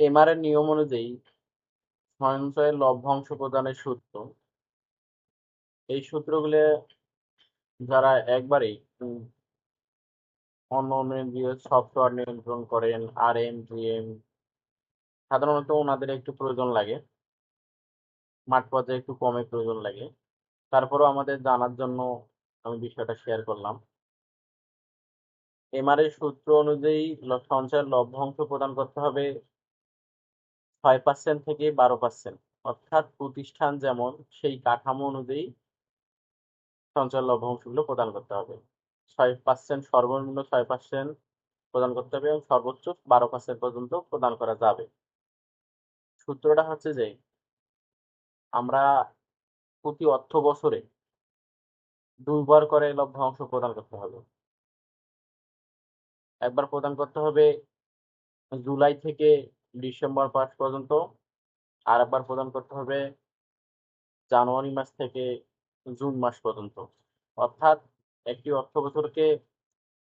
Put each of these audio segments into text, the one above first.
MR এর নিয়ম অনুযায়ী সঞ্চয়ের লভ্যাংশ প্রদানের সূত্র। এই সূত্রগুলো যারা একবারেই অন্য সফটওয়্যার নিয়ন্ত্রণ করেন আর এম জিএম সাধারণত ওনাদের একটু প্রয়োজন লাগে। মাঠ পর্যায়ে একটু কমে প্রয়োজন লাগে। তারপরেও আমাদের জানার জন্য আমি বিষয়টা শেয়ার করলাম। এমআর এর সূত্র অনুযায়ী সঞ্চয়ের লভ্যাংশ প্রদান করতে হবে ছয় পার্সেন্ট থেকে বারো পার্সেন্ট অর্থাৎ প্রতিষ্ঠান যেমন সেই কাঠামো অনুযায়ী সঞ্চয় লভ্যাংশগুলো প্রদান করতে হবে। ছয় পার্সেন্ট সর্বনিম্ন ছয় পার্সেন্ট প্রদান করতে হবে এবং সর্বোচ্চ বারো পার্সেন্ট পর্যন্ত প্রদান করা যাবে। সূত্রটা হচ্ছে যে, আমরা প্রতি অর্থ বছরে দুইবার করে লভ্যাংশ প্রদান করতে হবে। একবার প্রদান করতে হবে জুলাই থেকে ডিসেম্বর মাস পর্যন্ত আর একবার প্রদান করতে হবে জানুয়ারি মাস থেকে জুন মাস পর্যন্ত। অর্থাৎ একটি অর্থ বছরকে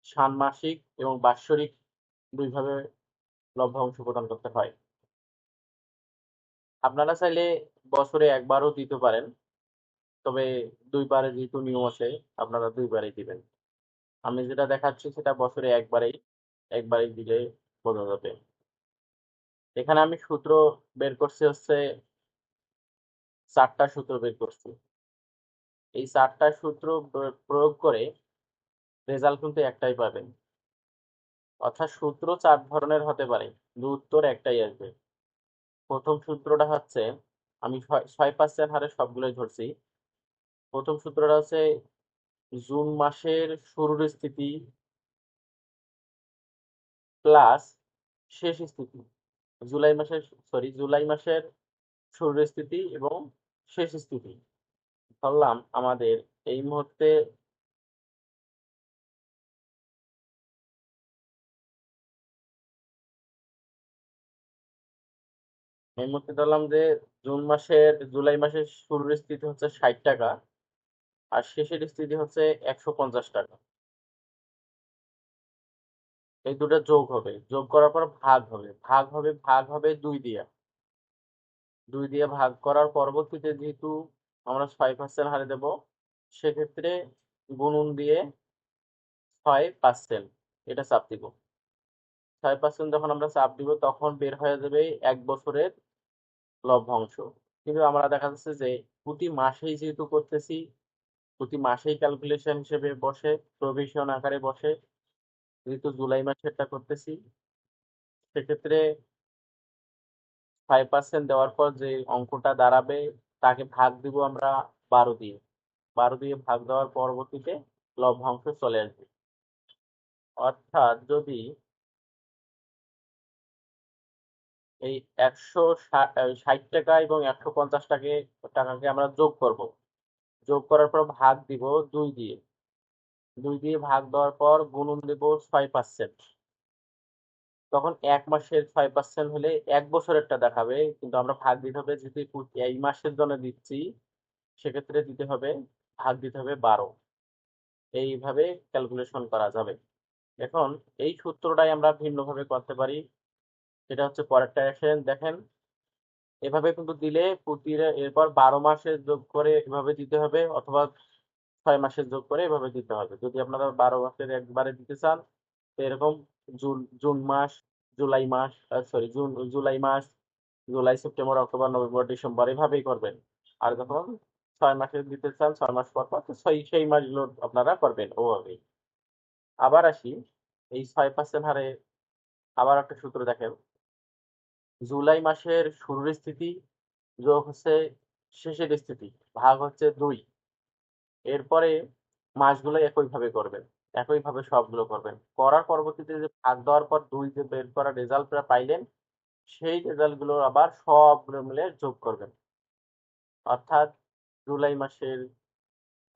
ষান্মাসিক এবং বাৎসরিক দুইভাবে লভ্যাংশ প্রদান করতে হয়। আপনারা চাইলে বছরে একবারও দিতে পারেন, তবে দুইবারে যেহেতু নিয়ম আছে, আপনারা দুইবারেই দিবেন। আমি যেটা দেখাচ্ছি সেটা বছরে একবারেই একবারেই দিলে বোঝা যাবে। এখানে আমি সূত্র বের করছি হচ্ছে চারটা সূত্র বের করছি। এই চারটা সূত্র প্র- প্রয়োগ করে রেজাল্ট কিন্তু একটাই পাবেন। অর্থাৎ সূত্র চার ধরনের হতে পারে কিন্তু উত্তর একটাই আসবে। প্রথম সূত্রটা হচ্ছে, আমি ছয় পার্সেন্ট হারে সবগুলোই ধরছি। প্রথম সূত্রটা হচ্ছে, জুন মাসের শুরুর স্থিতি প্লাস শেষ স্থিতি। জুলাই মাসের সরি জুলাই মাসের শুরুর স্থিতি এবং শেষ স্থিতি। ধরলাম আমাদের এই মুহূর্তে এই মুহূর্তে ধরলাম যে জুন মাসের, জুলাই মাসের শুরুর স্থিতি হচ্ছে ষাট টাকা, আর শেষের স্থিতি হচ্ছে একশো পঞ্চাশ টাকা। এই দুটো যোগ হবে। যোগ করার পর ভাগ হবে। ভাগ হবে ভাগ হবে দুই দিয়া। দুই দিয়ে ভাগ করার পরবর্তীতে যেহেতু আমরা ছয় পার্সেন্ট হারে দেব, সেক্ষেত্রে গুণন দিয়ে ছয় পার্সেন্ট এটা চাপ দিব। ছয় পার্সেন্ট যখন আমরা চাপ দিব, তখন বের হয়ে যাবে এক বছরের লভ্যাংশ। কিন্তু আমরা দেখা যাচ্ছে যে প্রতি মাসেই যেহেতু করতেছি, প্রতি মাসেই ক্যালকুলেশন হিসেবে বসে প্রভিশন আকারে বসে যেহেতু জুলাই মাসেরটা করতেছি, সেক্ষেত্রে ফাইভ পার্সেন্ট দেওয়ার পর যে অঙ্কটা দাঁড়াবে, তাকে ভাগ দিব আমরা বারো দিয়ে। বারো দিয়ে ভাগ দেওয়ার পরবর্তীতে লভ্যাংশ চলে আসবে। অর্থাৎ যদি এই একশো ষাট টাকা এবং একশো পঞ্চাশ টাকা, টাকাকে আমরা যোগ করব। যোগ করার পর ভাগ দিব দুই দিয়ে। দুই দিয়ে ভাগ দেওয়ার পর গুণন দেব ছয় পার্সেন্ট তখন এক মাসের ছয় পার্সেন্ট হলে এক বছরেরটা দেখাবে, কিন্তু আমরা ভাগ দিতে হবে পু- এই মাসের জন্য দিচ্ছি, সেক্ষেত্রে দিতে হবে, ভাগ দিতে হবে বারো। এইভাবে ক্যালকুলেশন করা যাবে। এখন এই সূত্রটাই আমরা ভিন্নভাবে করতে পারি। সেটা হচ্ছে পরেরটা আসেন দেখেন। এভাবে কিন্তু দিলে প্রতি এরপর বারো মাসের যোগ করে এভাবে দিতে হবে, অথবা ছয় মাসের যোগ করে এভাবে দিতে হবে। যদি আপনারা বারো মাসের একবারে দিতে চান এরকম জুন জুন মাস, জুলাই মাস সরি জুন, জুলাই মাস, July, September, October, November, December এভাবেই করবেন। আর যখন ছয় মাসের দিতে চান, ছয় মাস পর পর, তো সেই সেই মাসগুলো আপনারা করবেন ওভাবেই আবার আসি, এই ছয় পার্সেন্ট হারে আবার একটা সূত্র দেখেন। জুলাই মাসের শুরুর স্থিতি, যোগ হচ্ছে শেষের স্থিতি, ভাগ হচ্ছে দুই। এরপরে মাসগুলো একইভাবে করবেন, একইভাবে সবগুলো করবেন। করার পরবর্তীতে যে ভাগ দেওয়ার পর দুই যে বের করা রেজাল্টটা পাইলেন, সেই রেজাল্টগুলো আবার সবগুলো মিলে যোগ করবেন। অর্থাৎ জুলাই মাসের,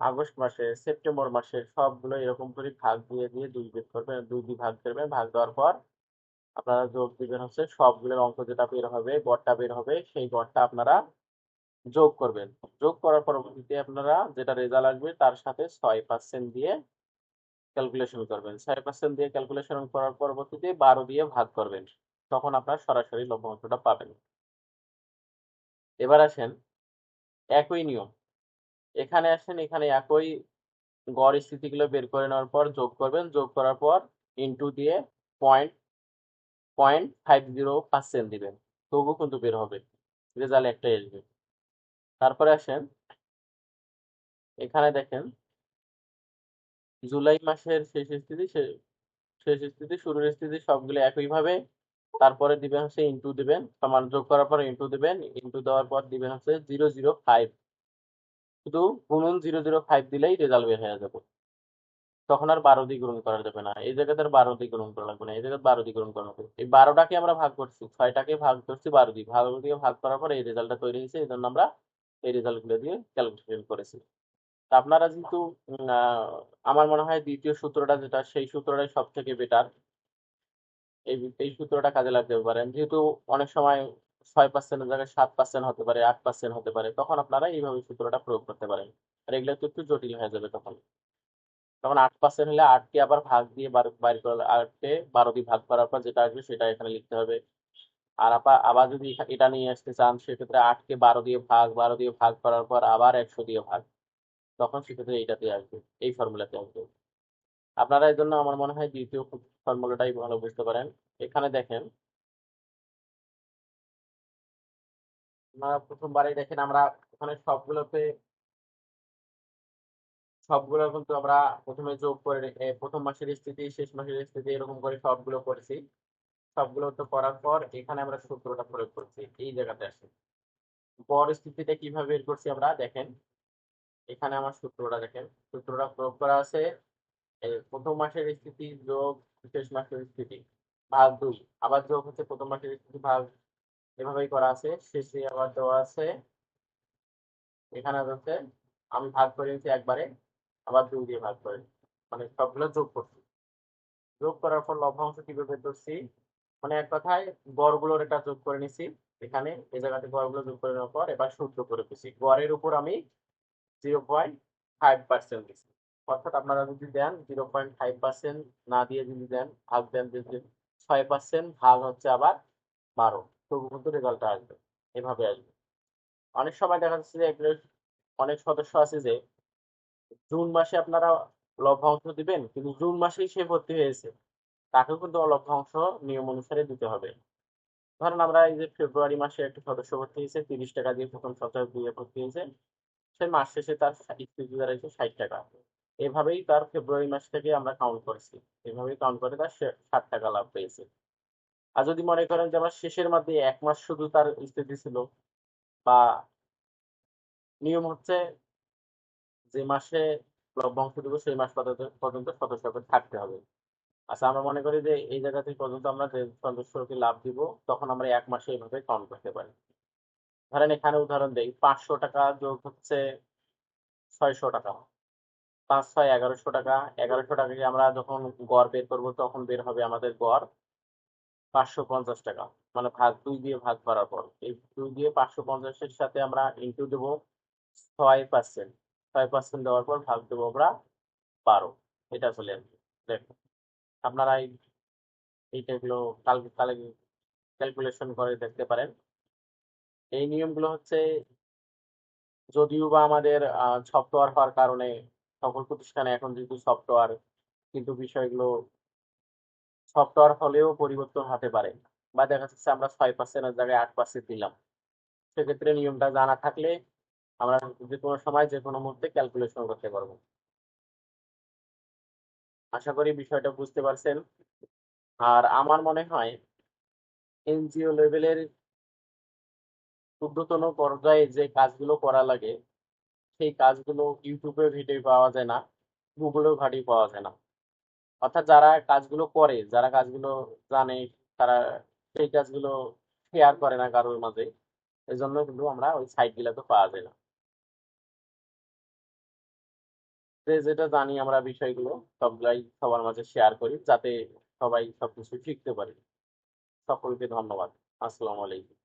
আগস্ট মাসের, সেপ্টেম্বর মাসের সবগুলো এরকম করে ভাগ দিয়ে দিয়ে দুই বের করবেন, দুই দিয়ে ভাগ করবেন। ভাগ দেওয়ার পর আপনারা যোগ দিবেন হচ্ছে সবগুলোর অঙ্ক যেটা বের হবে, গড়টা বের হবে, সেই গড়টা আপনারা যোগ করবেন। যোগ করার পরবর্তীতে আপনারা যেটা রেজাল্ট আসবে তার সাথে ছয় পার্সেন্ট দিয়ে ক্যালকুলেশন করবেন। ছয় পার্সেন্ট দিয়ে ক্যালকুলেশন করার পরবর্তীতে বারো দিয়ে ভাগ করবেন। তখন আপনার সরাসরি লভ্যাংশটা পাবেন। এবার আসেন একই নিয়ম। এখানে আসেন, এখানে একই গড় স্থিতিগুলো বের করে নেওয়ার পর যোগ করবেন। যোগ করার পর ইনটু দিয়ে point point five zero percent দিবেন। তবু কিন্তু বের হবে। রেজাল্ট একটাই আসবে। তারপরে আসেন, এখানে দেখেন জুলাই মাসের শেষ স্থিতি শেষ স্থিতি, শুরুর স্থিতি সবগুলো একইভাবে। তারপরে দিবেন হচ্ছে ইনটু দিবেন, সমান যোগ করার পর ইনটু দিবেন ইনটু দেওয়ার পর দিবেন হচ্ছে জিরো জিরো ফাইভ শুধু গুণন জিরো জিরো ফাইভ দিলেই রেজাল্ট বের হয়ে যাবে। তখন আর বারো দিয়ে গুণন করা যাবে না। এই জায়গাতে আর বারো দিয়ে গুণন করা লাগবে না। এই জায়গায় বারো দিয়ে গুণন করা লাগবে। এই বারোটাকে আমরা ভাগ করছি, ছয়টাকে ভাগ করছি বারো দিয়ে। বারো দিয়ে ভাগ করার পর এই রেজাল্টটা তৈরি হয়েছে, এই জন্য আমরা এই রেজাল্টগুলো দিয়ে ক্যালকুলেশন করেছি। তা আপনারা যেহেতু আমার মনে হয় দ্বিতীয় সূত্রটা যেটা, সেই সূত্রটাই সব থেকে বেটার এই এই সূত্রটা কাজে লাগতে পারেন। যেহেতু অনেক সময় ছয় পার্সেন্টের জায়গায় সাত পার্সেন্ট হতে পারে, আট পার্সেন্ট হতে পারে, তখন আপনারা এইভাবে সূত্রটা প্রয়োগ করতে পারেন। আর এগুলো তো একটু জটিল হয়ে যাবে তখন। তখন আট পার্সেন্ট হলে আটকে আবার ভাগ দিয়ে বার, বাইর করে, আটকে বারো দিয়ে ভাগ করার পর যেটা আসবে সেটা এখানে লিখতে হবে। আর আবার যদি এটা নিয়ে আসতে চান, সেক্ষেত্রে আটকে বারো দিয়ে ভাগ, বারো দিয়ে ভাগ করার পর আবার একশো দিয়ে ভাগ। তখন সেক্ষেত্রে এইটাতে আসবে, এই ফর্মুলাতে আসবে। আপনারা এই জন্য আমার মনে হয় দ্বিতীয় ফর্মুলাটাই ভালো বুঝতে পারেন। এখানে দেখেন, আপনারা প্রথমবারেই দেখেন আমরা ওখানে সবগুলোতে, সবগুলো কিন্তু আমরা প্রথমে যোগ করে প্রথম মাসের স্থিতি, শেষ মাসের স্থিতি এরকম করে সবগুলো করেছি। সবগুলো তো করার পর এখানে আমরা সূত্রটা প্রয়োগ করছি, এই জায়গাতে আসে। গড় স্থিতিটা কীভাবে বের করছি আমরা, দেখেন, এখানে আমার সূত্রটা দেখেন, সূত্রটা প্রয়োগ করা আছে প্রথম মাসের স্থিতি যোগ শেষ মাসের স্থিতি ভাগ দুই, আবার যোগ হচ্ছে প্রথম মাসের স্থিতি ভাগ, এভাবেই করা আছে, শেষে আবার দেওয়া আছে, এখানে হচ্ছে আমি ভাগ করে নিচ্ছি একবারে, আবার দুই দিয়ে ভাগ করে মানে সবগুলো যোগ করছি। যোগ করার পর লভ্যাংশ কীভাবে বের করছি? মানে এক কথায় গড়গুলোর এটা যোগ করে নিছি। এখানে এই জায়গাতে গড়গুলো যোগ করে নেওয়ার পর এবার সূত্র করে দিচ্ছি গড়ের উপর আমি জিরো পয়েন্ট ফাইভ পার্সেন্ট দিচ্ছি অর্থাৎ আপনারা যদি দেন জিরো পয়েন্ট ফাইভ পার্সেন্ট না দিয়ে যদি দেন, ভাগ দেন যদি ছয় পার্সেন্ট ভাগ হচ্ছে আবার বারো। তবু কিন্তু রেজাল্টটা আসবে। এভাবে আসবে। অনেক সময় দেখা যাচ্ছে যে অনেক সদস্য আছে যে জুন মাসে আপনারা লভ্যাংশ দিবেন, কিন্তু জুন মাসেই সে ভর্তি হয়েছে। তাকেও কিন্তু লভ্যাংশ নিয়ম অনুসারে দিতে হবে। ধরেন আমরা এই যে ফেব্রুয়ারি মাসে একটা সদস্য ভর্তি হয়েছে, তিরিশ টাকা দিয়ে প্রথম সপ্তাহে দিয়ে ভর্তি হয়েছে, সে মাস শেষে তার স্থিতি দাঁড়াইছে ষাট টাকা। এভাবেই তার ফেব্রুয়ারি মাস থেকে আমরা কাউন্ট করেছি। এভাবেই কাউন্ট করে তার ষাট টাকা লাভ পেয়েছে। আর যদি মনে করেন যে আমার শেষের মধ্যে এক মাস শুধু তার স্থিতি ছিল বা নিয়ম হচ্ছে যে মাসে লভ্যাংশ দেবো, সেই মাস পর্যন্ত সদস্যকে থাকতে হবে। আচ্ছা আমরা মনে করি যে এই জায়গা থেকে পর্যন্ত আমরা সদস্যকে লাভ দিব, তখন আমরা এক মাসে এইভাবে কাউন্ট করতে পারি। ধরেন এখানে উদাহরণ দেই, পাঁচশো টাকা যোগ হচ্ছে ছয়শো টাকা। পাঁচ, ছয়, এগারোশো টাকা। এগারোশো টাকাকে আমরা যখন গড় বের করব, তখন বের হবে আমাদের গড় পাঁচশো পঞ্চাশ টাকা। মানে ভাগ দুই দিয়ে ভাগ করার পর, এই দুই দিয়ে পাঁচশো পঞ্চাশের সাথে আমরা ইনটু দেবো ছয় পার্সেন্ট ছয় পার্সেন্ট দেওয়ার পর ভাগ দেবো আমরা বারো। এটা চলে আসবে। দেখুন। আপনারা এই এইটাগুলো কাল, কালে ক্যালকুলেশন করে দেখতে পারেন। এই নিয়মগুলো হচ্ছে, যদিও বা আমাদের সফটওয়্যার হওয়ার কারণে সকল প্রতিষ্ঠানে এখন যেহেতু সফটওয়্যার কিন্তু বিষয়গুলো সফটওয়্যার হলেও পরিবর্তন হতে পারে বা দেখা যাচ্ছে আমরা ছয় পার্সেন্টের জায়গায় আট পার্সেন্ট দিলাম। সেক্ষেত্রে নিয়মটা জানা থাকলে আমরা যে কোনো সময়, যে কোনো মুহূর্তে ক্যালকুলেশন করতে পারব। আশা করি বিষয়টা বুঝতে পারছেন। আর আমার মনে হয় এনজিও লেভেলের ঊর্ধ্বতন পর্যায়ে যে কাজগুলো করা লাগে, সেই কাজগুলো ইউটিউবে ভিডিও পাওয়া যায় না, গুগলেও ঘাটি পাওয়া যায় না। অর্থাৎ যারা কাজগুলো করে, যারা কাজগুলো জানে, তারা সেই কাজগুলো শেয়ার করে না কারোর মাঝে এই জন্য কিন্তু আমরা ওই সাইটগুলোতে পাওয়া যায় না। যে যেটা জানি আমরা বিষয়গুলো, সবগুলাই সবার মাঝে শেয়ার করি, যাতে সবাই সবকিছু শিখতে পারে। সকলকে ধন্যবাদ। আসসালামু আলাইকুম।